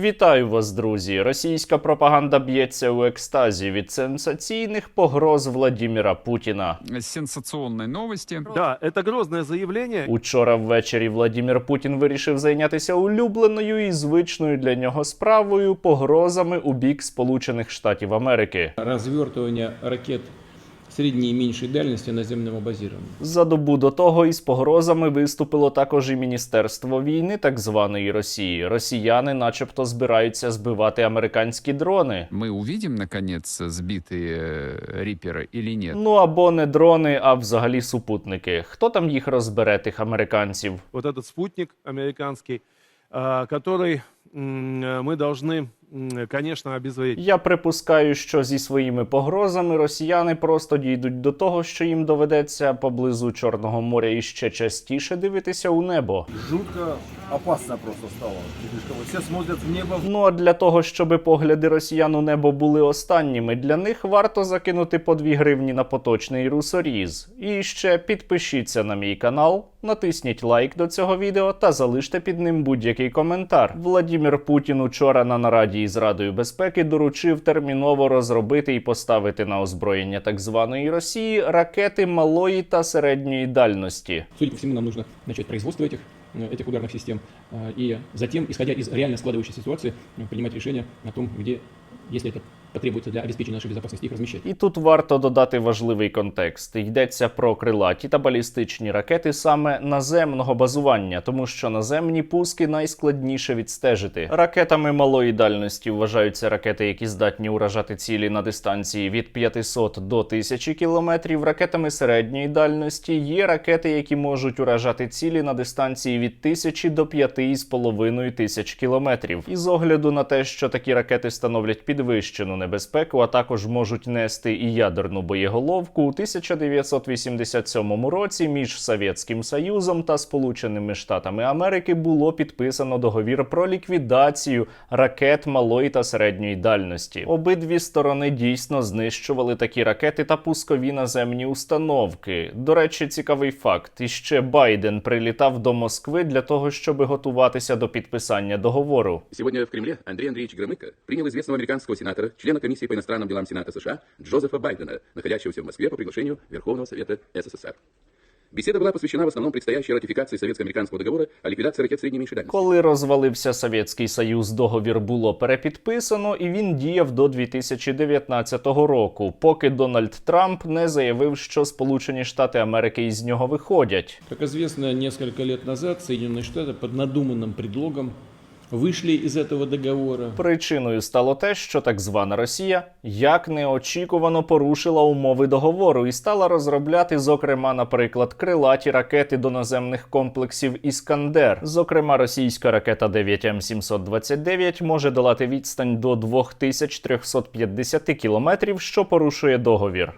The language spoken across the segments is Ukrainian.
Вітаю вас, друзі! Російська пропаганда б'ється у екстазі від сенсаційних погроз Владіміра Путіна. сенсационной новости. Да, это грозное заявление. Учора ввечері Владімір Путін вирішив зайнятися улюбленою і звичною для нього справою погрозами у бік Сполучених Штатів Америки. развертывание ракет средней и меньшей дальности наземного базирования. За добу до того із погрозами виступило також і Міністерство війни так званої Росії. Росіяни, начебто, збираються збивати американські дрони. Мы увидим, наконец, сбитые э, риперы или нет? Ну або не дрони, а взагалі супутники. Хто там їх розбере, тих американців? Вот этот спутник американский, а, который м, э, мы должны, конечно, обезвредить. Я припускаю, що зі своїми погрозами росіяни просто дійдуть до того, що їм доведеться поблизу Чорного моря іще частіше дивитися у небо. жутко опасно просто стало. Вот Все смотрят в небо, Ну а для того, щоб погляди росіян у небо були останніми, для них варто закинути по 2 гривні на поточний русоріз. І ще підпишіться на мій канал, натисніть лайк до цього відео та залиште під ним будь-який коментар. Владімір Путін учора на нараді із Радою безпеки доручив терміново розробити і поставити на озброєння так званої Росії ракети малої та середньої дальності. Судя по всему, нам нужно начать производство этих, э, этих ударных систем э, и затем, исходя из реально складывающейся ситуации, э, принимать решение о том, где, если это потребуется для обеспечения нашей безопасности, их размещать. І тут варто додати важливий контекст. Йдеться про крилаті та балістичні ракети саме наземного базування, тому що наземні пуски найскладніше відстежити. Ракетами малої дальності вважаються ракети, які здатні уражати цілі на дистанції від 500 до 1000 кілометрів. Ракетами середньої дальності є ракети, які можуть уражати цілі на дистанції від 1000 до 5,5 тисяч кілометрів. І з огляду на те, що такі ракети становлять підвищену небезпеку, а також можуть нести і ядерну боєголовку, у 1987 році між Совєтським Союзом та Сполученими Штатами Америки було підписано договір про ліквідацію ракет малої та середньої дальності. Обидві сторони дійсно знищували такі ракети та пускові наземні установки. До речі, цікавий факт: іще Байден прилітав до Москви для того, щоб готуватися до підписання договору. Сегодня в Кремле Андрей Андреевич Громыко принял известного американского сенатора, члена комиссии по иностранным делам Сената США Джозефа Байдена, находящегося в Москве по приглашению Верховного Совета СССР. Беседа была посвящена в основном предстоящей ратификации Советско-американского договора о ликвидации ракет средней и меньшей дальности. Коли розвалився Совєтський Союз, договір було перепідписано, і він діяв до 2019 року, поки Дональд Трамп не заявив, що Сполучені Штати Америки із нього виходять. Как известно, несколько лет назад Соединенные Штаты под надуманным предлогом вышли из этого договора. Причиною стало те, що так звана Росія як неочікувано порушила умови договору і стала розробляти, зокрема, наприклад, крилаті ракети до наземних комплексів Іскандер. Зокрема, російська ракета 9М729 може долати відстань до 2350 кілометрів, що порушує договір.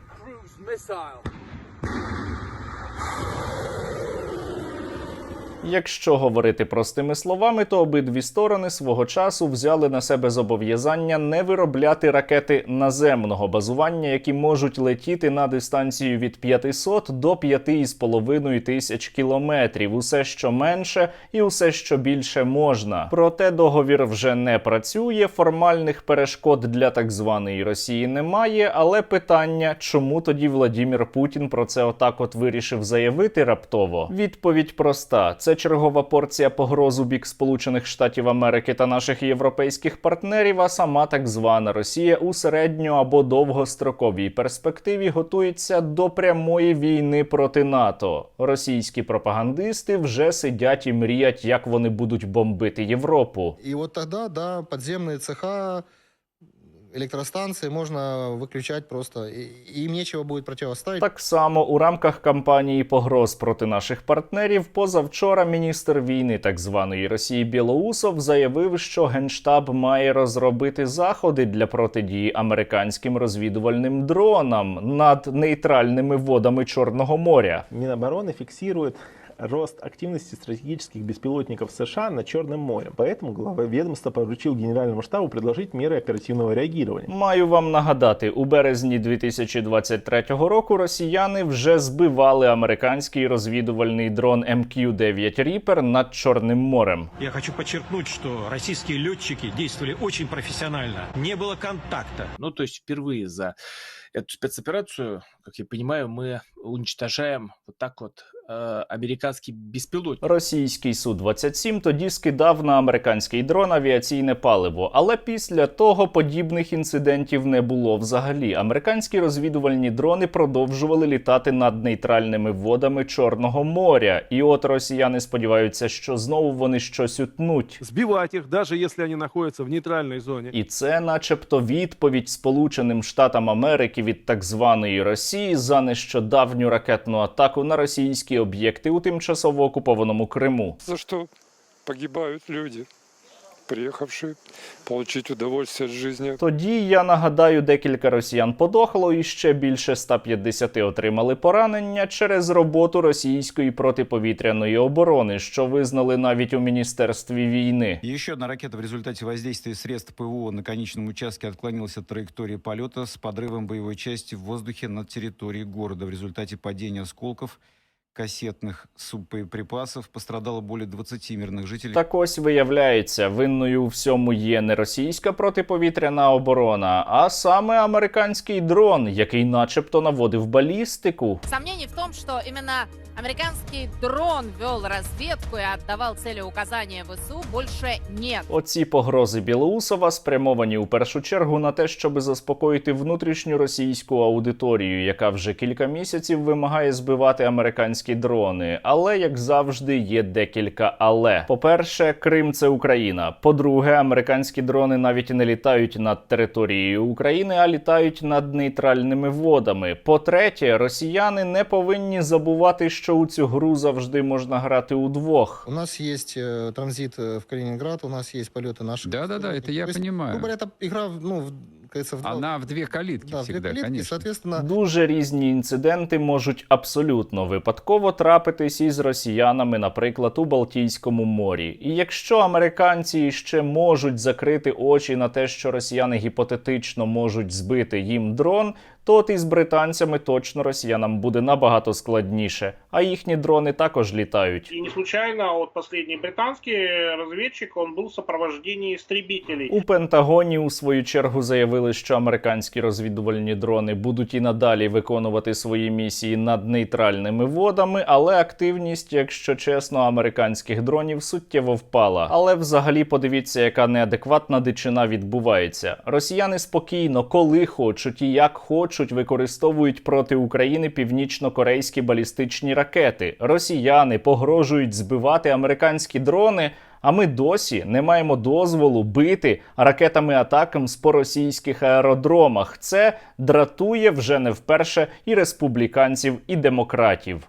Якщо говорити простими словами, то обидві сторони свого часу взяли на себе зобов'язання не виробляти ракети наземного базування, які можуть летіти на дистанцію від 500 до 5,5 тисяч кілометрів. Усе, що менше, і усе, що більше можна. Проте договір вже не працює. Формальних перешкод для так званої Росії немає. Але питання, чому тоді Владімір Путін про це отак от вирішив заявити раптово? Відповідь проста: це чергова порція погроз у бік Сполучених Штатів Америки та наших європейських партнерів. А сама так звана Росія у середньо або довгостроковій перспективі готується до прямої війни проти НАТО. Російські пропагандисти вже сидять і мріять, як вони будуть бомбити Європу. И вот тогда, да, подземные цеха, электростанции можно выключать просто, и и им нечего будет противоставить. Так само у рамках кампанії погроз проти наших партнерів позавчора міністр війни так званої Росії Білоусов заявив, що генштаб має розробити заходи для протидії американським розвідувальним дронам над нейтральними водами Чорного моря. Минобороны фиксирует рост активности стратегических беспилотников США над Черным морем. Поэтому глава ведомства поручил Генеральному штабу предложить меры оперативного реагирования. Маю вам нагадати, у березні 2023 року росіяни вже збивали американський розвідувальний дрон MQ-9 Reaper над Чорним морем. Я хочу подчеркнуть, что российские летчики действовали очень профессионально. Не было контакта. Ну, то есть впервые за эту спецоперацию, как я понимаю, мы уничтожаем вот так вот э, американский беспилотник. Російський Су-27 тоді скидав на американський дрон авіаційне паливо, але після того подібних інцидентів не було взагалі. Американські розвідувальні дрони продовжували літати над нейтральними водами Чорного моря. І от росіяни сподіваються, що знову вони щось утнуть. Сбивать их, даже если они находятся в нейтральной зоне. І це, начебто, відповідь Сполученим Штатам Америки від так званої Росії за нещодавню ракетну атаку на російські об'єкти у тимчасово окупованому Криму. За что погибают люди, приехавшие получить удовольствие от жизни. Тоді я нагадаю, декілька росіян подохло, і ще більше 150 отримали поранення через роботу російської протиповітряної оборони, що визнали навіть у міністерстві війни. Еще одна ракета в результате воздействия средств ПВО на конечном участке отклонилась от траектории полета с подрывом боевой части в воздухе над территорией города. В результате падения осколков кассетных суббоеприпасов пострадало более 20 мирных жителей. Так ось виявляється, винною у всьому є не російська протиповітряна оборона, а саме американський дрон, який, начебто, наводив балістику. Сомнений в том, что именно американский дрон вел разведку и отдавал цели указания ВСУ, больше нет. Оці погрози Білоусова спрямовані у першу чергу на те, щоб заспокоїти внутрішню російську аудиторію, яка вже кілька місяців вимагає збивати американські дрони. Але як завжди, є декілька але. По-перше, Крим це Україна. По-друге, американські дрони навіть не літають над територією України, а літають над нейтральними водами. По-третє, росіяни не повинні забувати, що у цю гру завжди можна грати удвох. У нас есть э, транзит э, в Калининград, у нас есть полеты наших. Да-да-да, это я То есть, понимаю. грубо говоря, это игра, в- ну, в- в два- Она в две калитки да, в две всегда, калитки, конечно. соответственно, Дуже різні інциденти можуть абсолютно випадково трапитись із росіянами, наприклад, у Балтійському морі. І якщо американці ще можуть закрити очі на те, що росіяни гіпотетично можуть збити їм дрон, то от із британцями точно росіянам буде набагато складніше. А їхні дрони також літають. И не случайно вот последний британский разведчик, он был в сопровождении истребителей. У Пентагоні у свою чергу заявили, що американські розвідувальні дрони будуть і надалі виконувати свої місії над нейтральними водами, але активність, якщо чесно, американських дронів суттєво впала. Але взагалі подивіться, яка неадекватна дичина відбувається. Росіяни спокійно, коли хочуть і як хочуть, використовують проти України північно-корейські балістичні ракети. Росіяни погрожують збивати американські дрони. А ми досі не маємо дозволу бити ракетами атакам по російських аеродромах. Це дратує вже не вперше і республіканців, і демократів.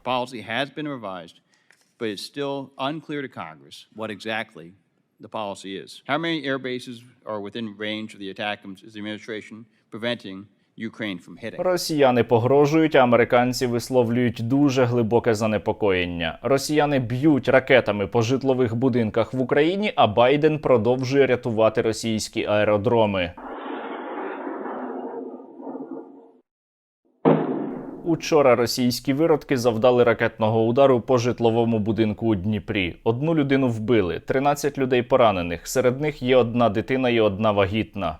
But it's still unclear to Congress what the policy is. How many air bases are within range of the administration preventing? Росіяни погрожують, а американці висловлюють дуже глибоке занепокоєння. Росіяни б'ють ракетами по житлових будинках в Україні, а Байден продовжує рятувати російські аеродроми. Учора російські виродки завдали ракетного удару по житловому будинку у Дніпрі. Одну людину вбили, 13 людей поранених. Серед них є одна дитина і одна вагітна.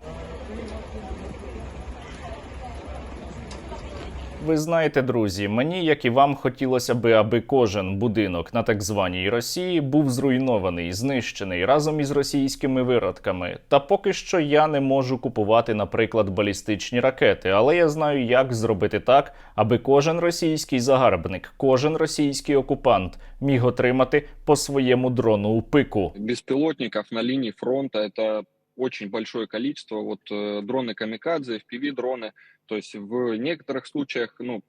Ви знаєте, друзі, мені, як і вам, хотілося би, аби кожен будинок на так званій Росії був зруйнований, знищений разом із російськими виродками. Та поки що я не можу купувати, наприклад, балістичні ракети, але я знаю, як зробити так, аби кожен російський загарбник, кожен російський окупант міг отримати по своєму дрону у пику. Беспилотников на линии фронта это очень большое количество. Вот э, дроны камикадзе, FPV-дроны. То есть в некоторых случаях, ну,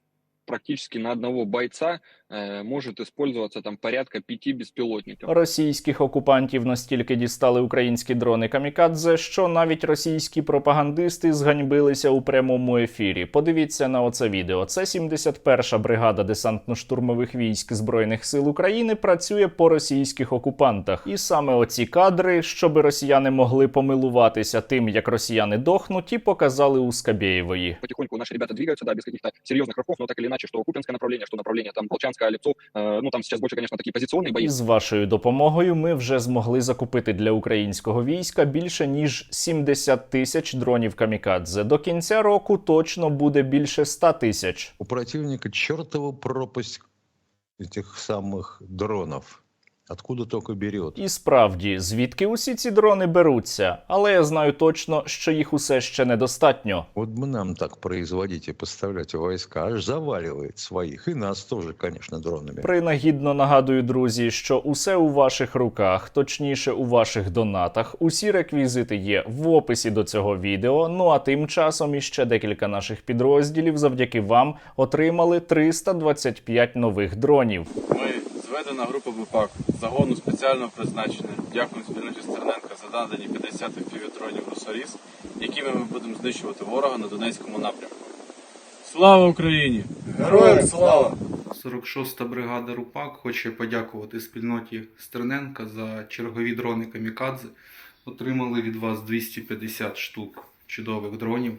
практически на одного бойца э, может использоваться там порядка пяти беспилотников. Російських окупантів настільки дістали українські дрони камікадзе, що навіть російські пропагандисти зганьбилися у прямому ефірі. Подивіться на оце відео. Це 71-ша бригада десантно-штурмових військ збройних сил України працює по російських окупантах. І саме оці кадри, щоби росіяни могли помилуватися тим, як росіяни дохнуть, і показали у Скабєєвої. Потихоньку наши ребята двигаются, да, без каких-то серьезных рывков, но так или иначе, что Купинское направление, что направление там Волчанское, Лепцов, э, ну там сейчас больше, конечно, такие позиционные бои. І з вашою допомогою ми вже змогли закупити для українського війська більше ніж 70 тисяч дронів камікадзе. До кінця року точно буде більше 100 тисяч. У противника чертова пропасть этих самых дронов. Откуда только берет. І справді, звідки усі ці дрони беруться? Але я знаю точно, що їх усе ще недостатньо. Вот бы нам так производить и поставлять войска, аж заваливает своих. И нас тоже, конечно, дронами. Принагідно нагадую, друзі, що усе у ваших руках, точніше у ваших донатах. Усі реквізити є в описі до цього відео. Ну а тим часом іще декілька наших підрозділів завдяки вам отримали 325 нових дронів. Ми зведена група БПАК загону спеціального призначення. Дякуємо спільноті Стерненка за надані 50 півдронів «Росоріс», якими ми будемо знищувати ворога на Донецькому напрямку. Слава Україні! Героям слава! 46-та бригада РУПАК хоче подякувати спільноті Стерненка за чергові дрони Камікадзе. Отримали від вас 250 штук чудових дронів.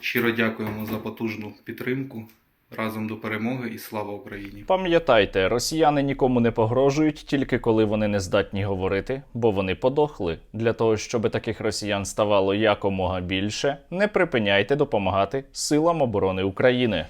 Щиро дякуємо за потужну підтримку. Разом до перемоги і слава Україні! Пам'ятайте, росіяни нікому не погрожують тільки коли вони не здатні говорити, бо вони подохли. Для того щоб таких росіян ставало якомога більше, не припиняйте допомагати силам оборони України.